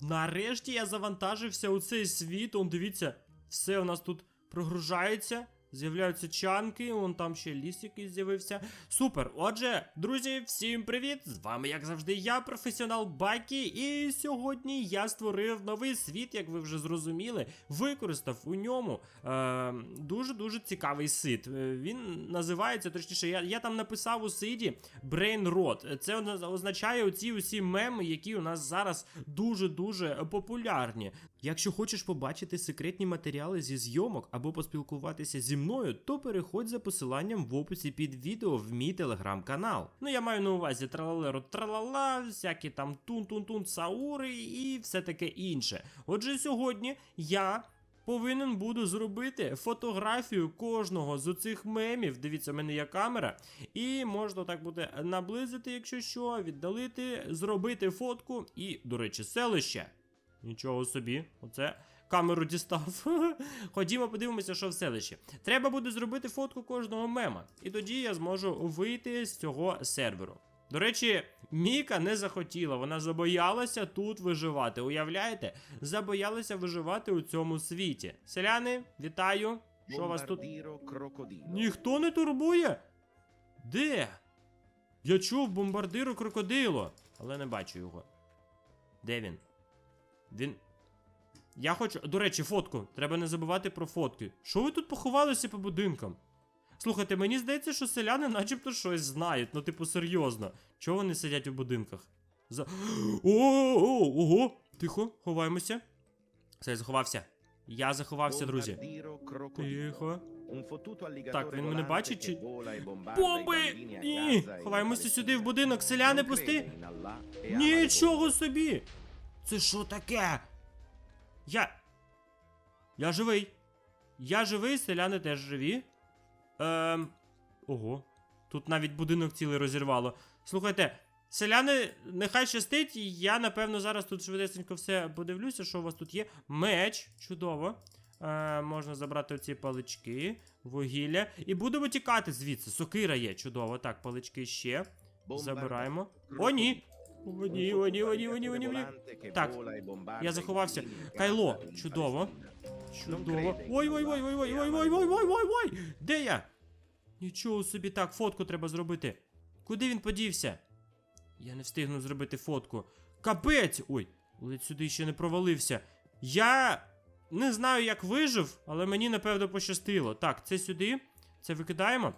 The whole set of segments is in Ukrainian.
Нарешті я завантажився у цей світ. Он дивіться, все у нас тут прогружається. З'являються чанки, вон там ще ліс якийсь з'явився. Супер! Отже, друзі, всім привіт! З вами, як завжди, я, професіонал Бакі, і сьогодні я створив новий світ, як ви вже зрозуміли, використав у ньому е, дуже-дуже цікавий сит. Е, Він називається, точніше, я, я там написав у сиді Brain Rot. Це означає оці усі меми, які у нас зараз дуже-дуже популярні. Якщо хочеш побачити секретні матеріали зі зйомок або поспілкуватися зі мною, то переходь за посиланням в описі під відео в мій телеграм-канал. Ну я маю на увазі тралалеру тралала, всякі там тун-тун-тун саури і все таке інше. Отже, сьогодні я. Повинен буду зробити фотографію кожного з оцих мемів. Дивіться, в мене є камера, і можна так буде наблизити, якщо що, віддалити, зробити фотку і, до речі, селище. Нічого собі, оце камеру дістав. Ходімо, подивимося, що в селищі. Треба буде зробити фотку кожного мема, і тоді я зможу вийти з цього серверу. До речі, Міка не захотіла, вона забоялася тут виживати. Уявляєте? Забоялася виживати у цьому світі. Селяни, вітаю! Що вас тут? Ніхто не турбує? Де? Я чув бомбардиру крокодило, але не бачу його. Де він? Він. Я хочу. До речі, фотку. Треба не забувати про фотки. Що ви тут поховалися по будинкам? Слухайте, мені здається, що селяни начебто щось знають, ну, типу, серйозно. Чого вони сидять у будинках? За. О, о, ого! Тихо, ховаємося. Все, я заховався. Я заховався, друзі. Тихо. Так, він мене бачить чи. e Бомби! Ні! Ховаємося сюди в будинок, селяни пусти! e Нічого собі! Це що таке? Я. Я живий. Я живий, селяни теж живі. Ем. Ого. Тут навіть будинок цілий розірвало. Слухайте, селяни, нехай щастить, я, напевно, зараз тут швидесенько все подивлюся, що у вас тут є. Меч, чудово. Е, можна забрати оці палички, вугілля. І будемо тікати звідси. Сокира є, чудово. Так, палички ще. Забираємо. О, ні! О, ні, о, ні, о, ні. Так, я заховався. Кайло, чудово. Чудово. Ой, ой, ой, ой, ой, ой, ой, ой, ой, ой, ой. Де я? Нічого собі так, фотку треба зробити. Куди він подівся? Я не встигну зробити фотку. Капець! Ой, ледь сюди ще не провалився. Я не знаю, як вижив, але мені напевно пощастило. Так, це сюди. Це викидаємо.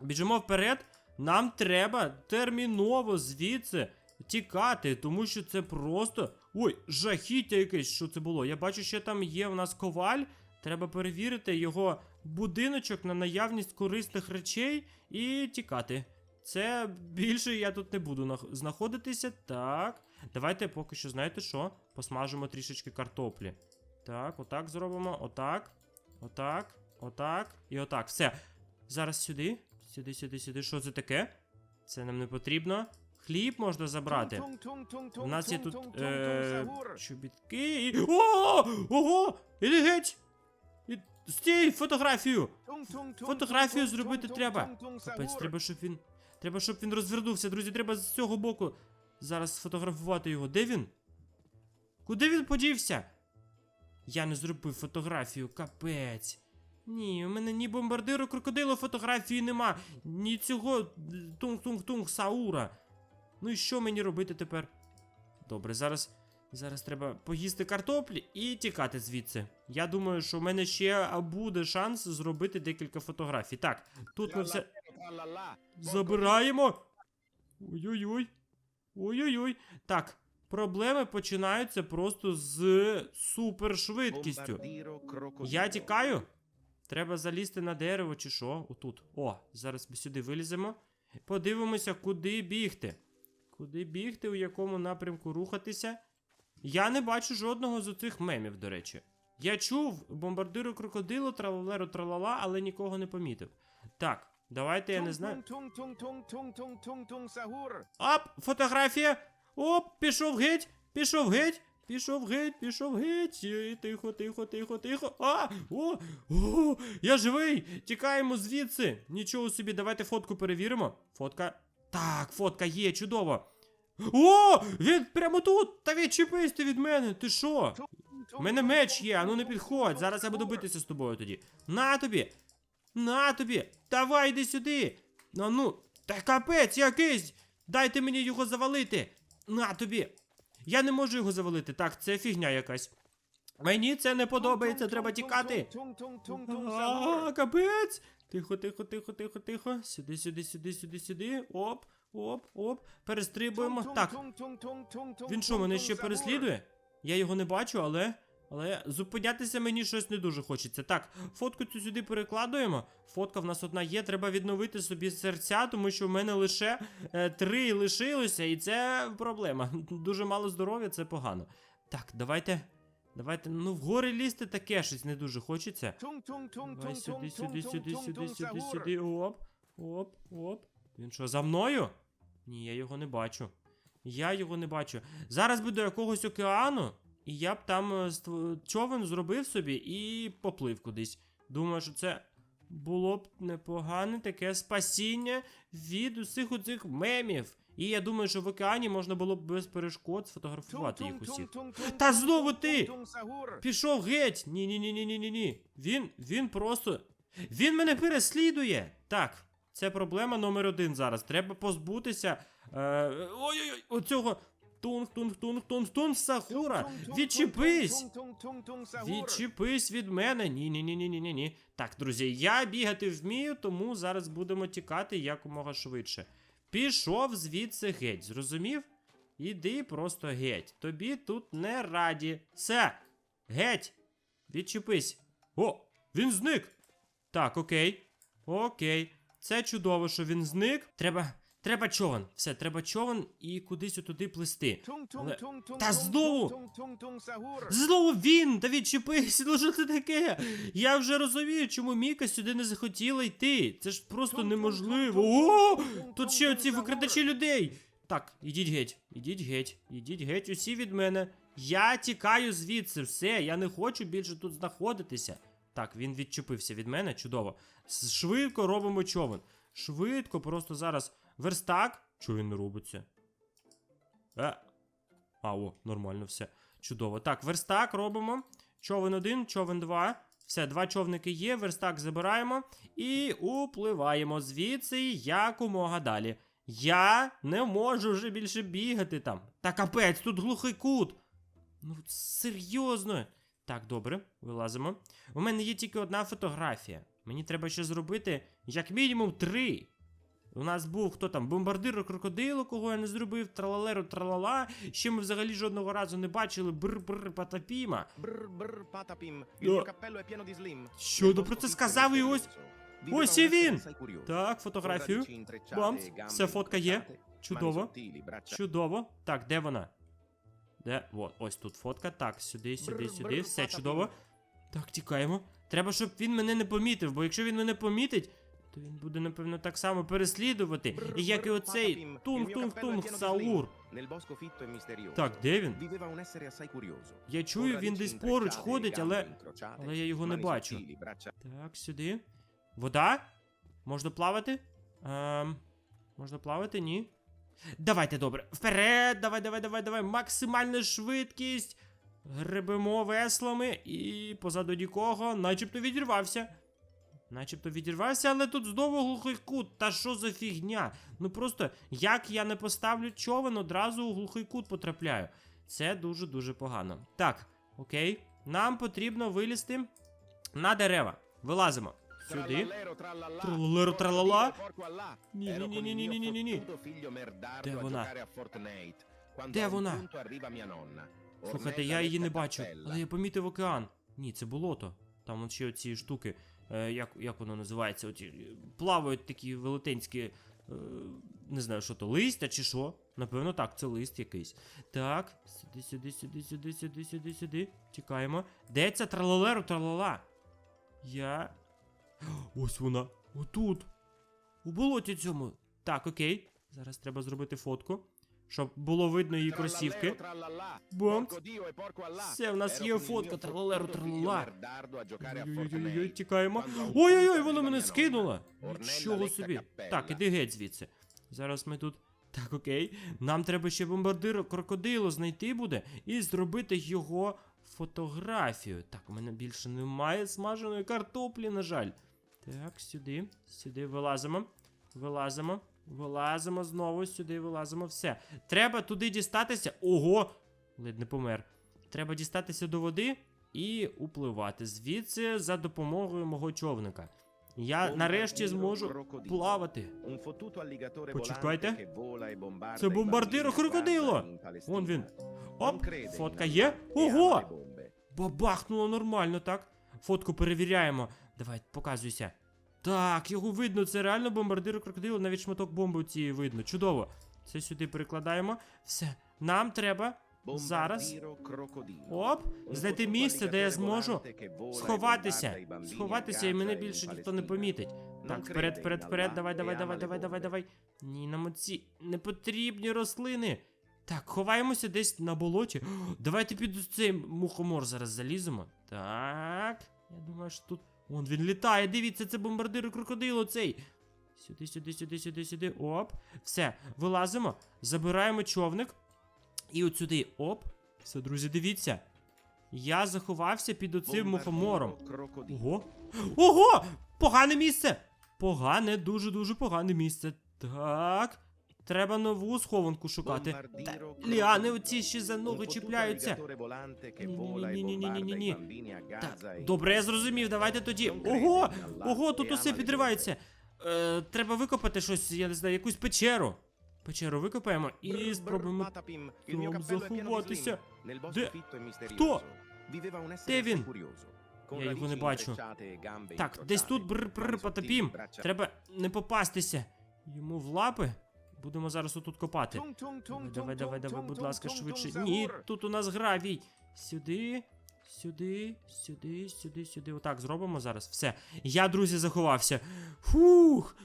Біжимо вперед. Нам треба терміново звідси тікати, тому що це просто. Ой, жахіття якесь, що це було. Я бачу, що там є в нас коваль. Треба перевірити його будиночок на наявність корисних речей і тікати. Це більше я тут не буду знаходитися. Так. Давайте поки що, знаєте що? Посмажимо трішечки картоплі. Так, отак зробимо. Отак. Отак. Отак. І отак. Все. Зараз сюди. Сюди, сюди, сюди. Що це таке? Це нам не потрібно. Хліб можна забрати. У нас є тут е, чобітки і. О! Ого! Іди геть! І... Стій, фотографію! Фотографію зробити треба. Капець, треба, щоб він. Треба, щоб він розвернувся, друзі. Треба з цього боку зараз сфотографувати його. Де він? Куди він подівся? Я не зробив фотографію, капець. Ні, у мене ні бомбардиру крокодилу фотографії нема, ні цього е, тунг-тунг-тунг Саура. Ну і що мені робити тепер? Добре, зараз. Зараз треба поїсти картоплі і тікати звідси. Я думаю, що в мене ще буде шанс зробити декілька фотографій. Так, тут ми все забираємо. Ой-ой-ой. Ой-ой-ой. Так, проблеми починаються просто з супершвидкістю. Я тікаю. Треба залізти на дерево чи що? Отут. О, зараз ми сюди виліземо. Подивимося, куди бігти. Куди бігти, у якому напрямку рухатися. Я не бачу жодного з оцих мемів, до речі. Я чув бомбардиру крокодилу, тралалеру тралала, але нікого не помітив. Так, давайте я не знаю. Оп, фотографія! Оп, пішов геть! Пішов геть! Пішов геть, пішов геть. Тихо, тихо, тихо, тихо. А! О! О! Я живий! Тікаємо звідси! Нічого собі, давайте фотку перевіримо. Фотка. Так, фотка є, чудово. О! Він прямо тут! Та відчепись ти від мене! Ти що? У мене меч є, а ну не підходь. Зараз я буду битися з тобою тоді. На тобі! На тобі! Давай йди сюди! Ну ну, та капець якийсь! Дайте мені його завалити! На тобі! Я не можу його завалити. Так, це фігня якась. Мені це не подобається, треба тікати. А, капець! Тихо, тихо, тихо, тихо, тихо. Сюди, сюди, сюди, сюди, сюди. Оп, оп, оп. Перестрибуємо. Так, він що, мене ще переслідує? Я його не бачу, але. Але зупинятися мені щось не дуже хочеться. Так, фотку цю сюди перекладуємо. Фотка в нас одна є, треба відновити собі серця, тому що в мене лише е, три лишилося, і це проблема. Дуже мало здоров'я, це погано. Так, давайте. Давайте, ну вгори лізти таке щось не дуже хочеться. Давай сюди, сюди, сюди, сюди, сюди, сюди. Оп, оп, оп. Він що, за мною? Ні, я його не бачу. Я його не бачу. Зараз би до якогось океану, і я б там е, човен зробив собі і поплив кудись. Думаю, що це було б непогане таке спасіння від усіх оцих мемів. І я думаю, що в океані можна було б без перешкод сфотографувати їх усіх. Та знову ти! Пішов геть! Ні, ні, ні, ні, ні, ні, ні. Він, він просто. Він мене переслідує. Так, це проблема номер один зараз. Треба позбутися. Ой-ой-ой, оцього. Тунг, тунг, тунг, тунг, тунг, Сахура! Відчепись! Відчепись від мене. Ні, ні, ні, ні, ні, ні, ні. Так, друзі, я бігати вмію, тому зараз будемо тікати якомога швидше. Пішов звідси геть, зрозумів? Іди просто геть. Тобі тут не раді. Все, геть. Відчепись. О, він зник. Так, окей. Окей. Це чудово, що він зник. Треба. Треба човен. Все, треба човен і кудись отуди плисти. Але- Та знову! Знову він! Та відчепись, ну що це таке? Я вже розумію, чому Міка сюди не захотіла йти. Це ж просто неможливо. О! Тут ще оці викрадачі людей. Так, ідіть геть, ідіть геть, ідіть геть, усі від мене. Я тікаю звідси, все, я не хочу більше тут знаходитися. Так, він відчепився від мене, чудово. Швидко робимо човен. Швидко, просто зараз верстак. Чого він не робиться? Е. А, о, нормально все. Чудово. Так, верстак робимо. Човен один, човен два. Все, два човники є, верстак забираємо іупливаємо звідси якомога далі. Я не можу вже більше бігати там. Та капець, тут глухий кут. Ну, серйозно. Так, добре, вилазимо. У мене є тільки одна фотографія. Мені треба ще зробити як мінімум три. У нас був хто там, бомбардир крокодило, кого я не зробив, тралалеру тралала. Ще ми взагалі жодного разу не бачили бр-бр патапіма. Pieno di slim. Що, ну про це сказав і ось. Ось і він! Так, фотографію. radici intrecciate Бам, gambe все, фотка є. Чудово. Чудово. Так, де вона? Де? От, ось тут фотка. Так, сюди, сюди, сюди. Все чудово. Так, тікаємо. Треба, щоб він мене не помітив, бо якщо він мене помітить, то він буде, напевно, так само переслідувати. І як і оцей тунг-тунг-тунг Саур. e. Так, де він? Я чую, він десь поруч ходить, але. але я його не бачу. Так, сюди. Вода? Можна плавати? Ем, можна плавати? Ні. Давайте, добре. Вперед! Давай, давай, давай, давай. Максимальна швидкість. Гребемо веслами і позаду нікого, начебто відірвався. Начебто відірвався, але тут знову глухий кут. Та що за фігня? Ну просто як я не поставлю човен, одразу у глухий кут потрапляю. Це дуже-дуже погано. Так, окей. Нам потрібно вилізти на дерева. Вилазимо. Сюди. Тралалеро, тралала. Ні, Ero ні, con ні, il ні, ні, mio ні, ні, ні. fottuto figlio merdardo Де вона? Де вона? Слухайте, я її не бачу, але я помітив океан. Ні, це болото. Там ще оці штуки. Е, як, як воно називається? Оті, плавають такі велетенські. Е, не знаю, що то, листя чи що. Напевно, так, це лист якийсь. Так, сюди, сюди, сюди, сюди, сюди, сюди, сюди. Тікаємо. Де ця тралалеру тралала? Я. Ось вона. Отут. У болоті цьому. Так, окей. Зараз треба зробити фотку, щоб було видно її кросівки. Бомб. Все, в нас є фотка, тралалеру, тралала. Ой-ой-ой, тікаємо. Ой-ой-ой, воно мене mia скинуло. Нічого собі. Так, іди геть звідси. Зараз ми тут Так, окей. Нам треба ще бомбардир крокодилу знайти буде і зробити його фотографію. Так, у мене більше немає смаженої картоплі, на жаль. Так, сюди, сюди вилазимо. Вилазимо. Вилазимо знову, сюди вилазимо. Все. Треба туди дістатися. Ого! Ледь не помер. Треба дістатися до води і upливати звідси за допомогою мого човника. Я нарешті зможу плавати. Почекайте. e Це бомбардиро крокодило. Вон він. Оп, фотка є. e Ого! Бабахнуло нормально, так? Фотку перевіряємо. Давай, показуйся. Так, його видно, це реально бомбардир крокодилу, навіть шматок бомби цієї видно. Чудово. Це сюди перекладаємо. Все. Нам треба зараз. Оп, знайти місце, де я зможу сховатися. Сховатися, і мене більше ніхто не помітить. Так, вперед, вперед, вперед, давай, давай, давай, давай, давай, давай. Ні, нам оці непотрібні рослини. Так, ховаємося десь на болоті. Давайте під цей мухомор зараз заліземо. Так. Я думаю, що тут. Вон він літає, дивіться, це бомбардир крокодило цей. Сюди, сюди, сюди, сюди, сюди. Оп. Все, вилазимо, забираємо човник. І от сюди. Оп. Все, друзі, дивіться. Я заховався під оцим мухомором. Ого! Ого! Погане місце! Погане, дуже-дуже погане місце. Так. Треба нову схованку шукати. Та, ліани оці ще за ноги чіпляються. alligatore volante che Ні-ні-ні, vola ні-ні-ні, bombarda ні-ні. i bambini a Так, добре, я зрозумів. Давайте тоді. Ого! Ого, тут усе підривається. Е, треба викопати щось, я не знаю, якусь печеру. Печеру викопаємо і спробуємо. там заховатися. Де? Хто? Де він? Я його не бачу. Так, десь тут бр-бр sottili, потопім. Треба не попастися. Йому в лапи. Будемо зараз отут копати. Давай, давай, давай, будь ласка, швидше. Ні, тут у нас гравій. Сюди, сюди, сюди, сюди, сюди. Отак зробимо зараз. Все. Я, друзі, заховався. Фух.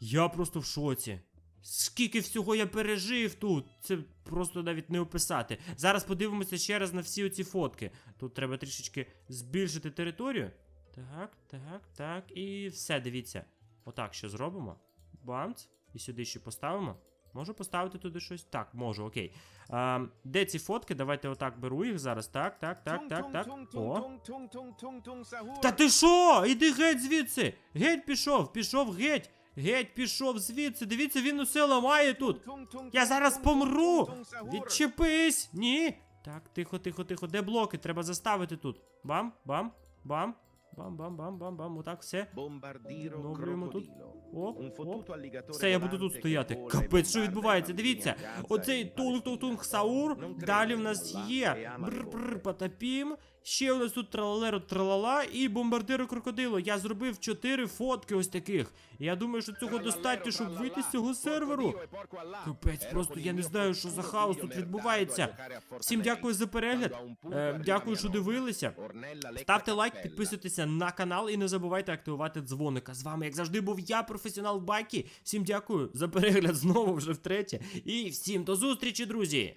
Я просто в шоці. Скільки всього я пережив тут. Це просто навіть не описати. Зараз подивимося ще раз на всі оці фотки. Тут треба трішечки збільшити територію. Так, так, так. І все, дивіться. Отак ще зробимо. Бамц. І сюди ще поставимо. Можу поставити туди щось? Так, можу, окей. А, де ці фотки? Давайте отак беру їх зараз. Так, так, так, так, так. О. Та ти що? Іди геть звідси! Геть пішов, пішов геть! Геть пішов звідси. Дивіться, він усе ламає тут. Я зараз помру! Відчепись! Ні! Так, тихо, тихо, тихо. Де блоки? Треба заставити тут. Бам, бам, бам, бам, бам, бам, бам, бам. Отак все. Відновлюємо тут. Un оп. Все, я буду тут стояти. Капець, що відбувається? Дивіться. Оцей тунг тунг тунг саур. Далі в нас є Бр-бр, потапім. Ще у нас тут тралалеро тралала і бомбардиро крокодило. Я зробив чотири фотки ось таких. Я думаю, що цього достатньо, щоб вийти з цього серверу. Капець, просто я не знаю, що за хаос тут відбувається. Всім дякую за перегляд. Е, дякую, що дивилися. Ставте лайк, підписуйтеся на канал і не забувайте активувати дзвоника. З вами, як завжди, був я, професіонал Байки. Всім дякую за перегляд знову вже втретє. І всім до зустрічі, друзі!